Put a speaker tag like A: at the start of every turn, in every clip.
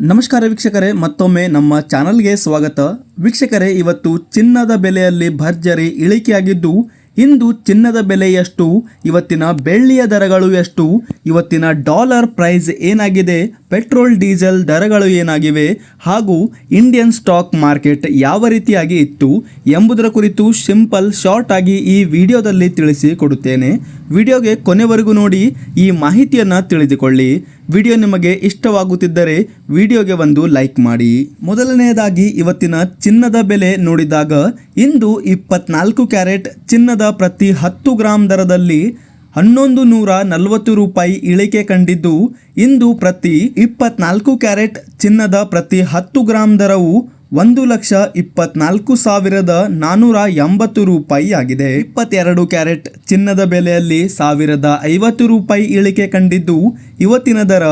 A: ನಮಸ್ಕಾರ ವೀಕ್ಷಕರೇ, ಮತ್ತೊಮ್ಮೆ ನಮ್ಮ ಚಾನಲ್ಗೆ ಸ್ವಾಗತ. ವೀಕ್ಷಕರೇ, ಇವತ್ತು ಚಿನ್ನದ ಬೆಲೆಯಲ್ಲಿ ಭರ್ಜರಿ ಇಳಿಕೆಯಾಗಿದ್ದು, ಇಂದು ಚಿನ್ನದ ಬೆಲೆ ಎಷ್ಟು ಇವತ್ತಿನ ಬೆಳ್ಳಿಯ ದರಗಳು ಎಷ್ಟು, ಇವತ್ತಿನ ಡಾಲರ್ ಪ್ರೈಸ್ ಏನಾಗಿದೆ ಪೆಟ್ರೋಲ್, ಡೀಸೆಲ್ ದರಗಳು ಏನಾಗಿವೆ ಹಾಗೂ ಇಂಡಿಯನ್ ಸ್ಟಾಕ್ ಮಾರ್ಕೆಟ್ ಯಾವ ರೀತಿಯಾಗಿ ಇತ್ತು ಎಂಬುದರ ಕುರಿತು ಸಿಂಪಲ್, ಶಾರ್ಟ್ ಆಗಿ ಈ ವಿಡಿಯೋದಲ್ಲಿ ತಿಳಿಸಿ ಕೊಡುತ್ತೇನೆ. ವಿಡಿಯೋಗೆ ಕೊನೆವರೆಗೂ ನೋಡಿ ಈ ಮಾಹಿತಿಯನ್ನು ತಿಳಿದುಕೊಳ್ಳಿ. ವಿಡಿಯೋ ನಿಮಗೆ ಇಷ್ಟವಾಗುತ್ತಿದ್ದರೆ ವಿಡಿಯೋಗೆ ಒಂದು ಲೈಕ್ ಮಾಡಿ. ಮೊದಲನೆಯದಾಗಿ ಇವತ್ತಿನ ಚಿನ್ನದ ಬೆಲೆ ನೋಡಿದಾಗ ಇಂದು ಇಪ್ಪತ್ನಾಲ್ಕು ಕ್ಯಾರೆಟ್ ಚಿನ್ನದ ಪ್ರತಿ ಹತ್ತು ಗ್ರಾಂ ದರದಲ್ಲಿ ಹನ್ನೊಂದು ನೂರ ನಲವತ್ತು ರೂಪಾಯಿ ಇಳಿಕೆ ಕಂಡಿದ್ದು, ಇಂದು ಪ್ರತಿ ಇಪ್ಪತ್ನಾಲ್ಕು ಕ್ಯಾರೆಟ್ ಚಿನ್ನದ ಪ್ರತಿ ಹತ್ತು ಗ್ರಾಂ ದರವು ಒಂದು ಲಕ್ಷ ಇಪ್ಪತ್ನಾಲ್ಕು ಸಾವಿರದ ನಾನ್ನೂರ ಎಂಬತ್ತು ರೂಪಾಯಿ ಆಗಿದೆ. ಇಪ್ಪತ್ತೆರಡು ಕ್ಯಾರೆಟ್ ಚಿನ್ನದ ಬೆಲೆಯಲ್ಲಿ ಸಾವಿರದ ಐವತ್ತು ರೂಪಾಯಿ ಇಳಿಕೆ ಕಂಡಿದ್ದು, ಇವತ್ತಿನ ದರ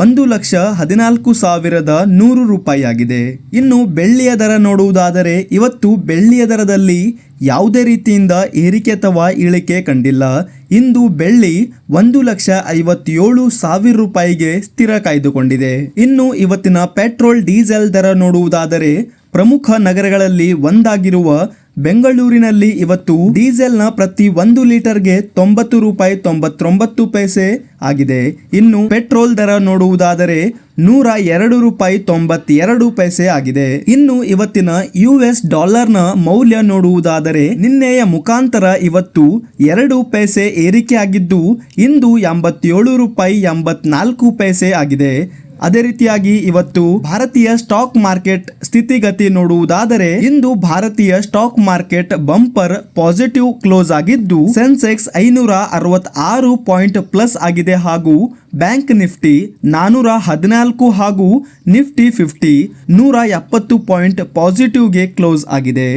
A: ಒಂದು ಲಕ್ಷ ಹದಿನಾಲ್ಕು ಸಾವಿರದ ನೂರು ರೂಪಾಯಿಯಾಗಿದೆ. ಇನ್ನು ಬೆಳ್ಳಿಯ ದರ ನೋಡುವುದಾದರೆ ಇವತ್ತು ಬೆಳ್ಳಿಯ ದರದಲ್ಲಿ ಯಾವುದೇ ರೀತಿಯಿಂದ ಏರಿಕೆ ಅಥವಾ ಇಳಿಕೆ ಕಂಡಿಲ್ಲ. ಇಂದು ಬೆಳ್ಳಿ ಒಂದು ಲಕ್ಷ ಐವತ್ತೇಳು ಸಾವಿರ ರೂಪಾಯಿಗೆ ಸ್ಥಿರ ಕಾಯ್ದುಕೊಂಡಿದೆ. ಇನ್ನು ಇವತ್ತಿನ ಪೆಟ್ರೋಲ್ ಡೀಸೆಲ್ ದರ ನೋಡುವುದಾದರೆ ಪ್ರಮುಖ ನಗರಗಳಲ್ಲಿ ಒಂದಾಗಿರುವ ಬೆಂಗಳೂರಿನಲ್ಲಿ ಇವತ್ತು ಡೀಸೆಲ್ನ ಪ್ರತಿ ಒಂದು ಲೀಟರ್ಗೆ ತೊಂಬತ್ತು ರೂಪಾಯಿ ತೊಂಬತ್ತೊಂಬತ್ತು ಪೈಸೆ ಆಗಿದೆ. ಇನ್ನು ಪೆಟ್ರೋಲ್ ದರ ನೋಡುವುದಾದರೆ ನೂರ ಎರಡು ರೂಪಾಯಿ ತೊಂಬತ್ತೆರಡು ಪೈಸೆ ಆಗಿದೆ. ಇನ್ನು ಇವತ್ತಿನ ಯು ಎಸ್ ಡಾಲರ್ನ ಮೌಲ್ಯ ನೋಡುವುದಾದರೆ ನಿನ್ನೆಯ ಮುಖಾಂತರ ಇವತ್ತು ಎರಡು ಪೈಸೆ ಏರಿಕೆ ಆಗಿದ್ದು ಇಂದು ಎಂಬತ್ತೇಳು ರೂಪಾಯಿ ಎಂಬತ್ನಾಲ್ಕು ಪೈಸೆ ಆಗಿದೆ. ಅದೇ ರೀತಿಯಾಗಿ ಇವತ್ತು ಭಾರತೀಯ ಸ್ಟಾಕ್ ಮಾರ್ಕೆಟ್ ಸ್ಥಿತಿಗತಿ ನೋಡುವುದಾದರೆ ಇಂದು ಭಾರತೀಯ stock market bumper positive close ಆಗಿದ್ದು, ಸೆನ್ಸೆಕ್ಸ್ ಐನೂರ ಅರವತ್ತಾರು ಪಾಯಿಂಟ್ ಪ್ಲಸ್ ಆಗಿದೆ ಹಾಗೂ ಬ್ಯಾಂಕ್ ನಿಫ್ಟಿ ನಾನೂರ ಹದಿನಾಲ್ಕು ಹಾಗೂ ನಿಫ್ಟಿ ಫಿಫ್ಟಿ ನೂರ ಎಪ್ಪತ್ತು ಪಾಯಿಂಟ್ ಪಾಸಿಟಿವ್ಗೆ ಕ್ಲೋಸ್ ಆಗಿದೆ.